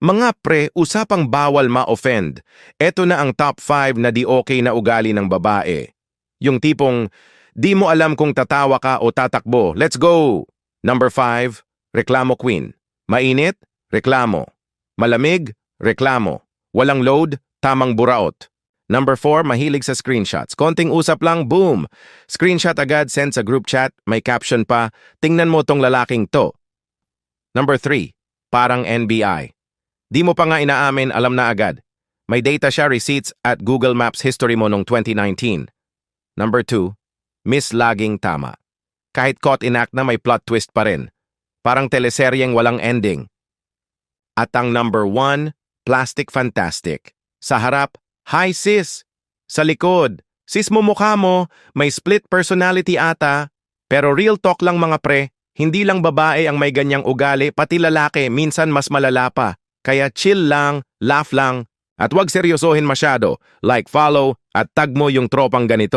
Mga pre, usapang bawal ma-offend. Ito na ang top 5 na di okay na ugali ng babae. Yung tipong, di mo alam kung tatawa ka o tatakbo. Let's go! Number 5, reklamo queen. Mainit? Reklamo. Malamig? Reklamo. Walang load? Tamang buraot. Number 4, mahilig sa screenshots. Konting usap lang, boom! Screenshot agad, send sa group chat, may caption pa, tingnan mo tong lalaking to. Number 3, parang NBI. Di mo pa nga inaamin, alam na agad. May data siya receipts at Google Maps history mo noong 2019. Number 2, miss laging tama. Kahit caught in act na may plot twist pa rin. Parang teleseryeng walang ending. At ang number 1, plastic fantastic. Sa harap, hi sis. Sa likod, sis mo mukha mo, may split personality ata. Pero real talk lang mga pre, hindi lang babae ang may ganyang ugali, pati lalaki minsan mas malala pa. Kaya chill lang, laugh lang, at wag seryosohin masyado. Like, follow, at tag mo yung tropang ganito.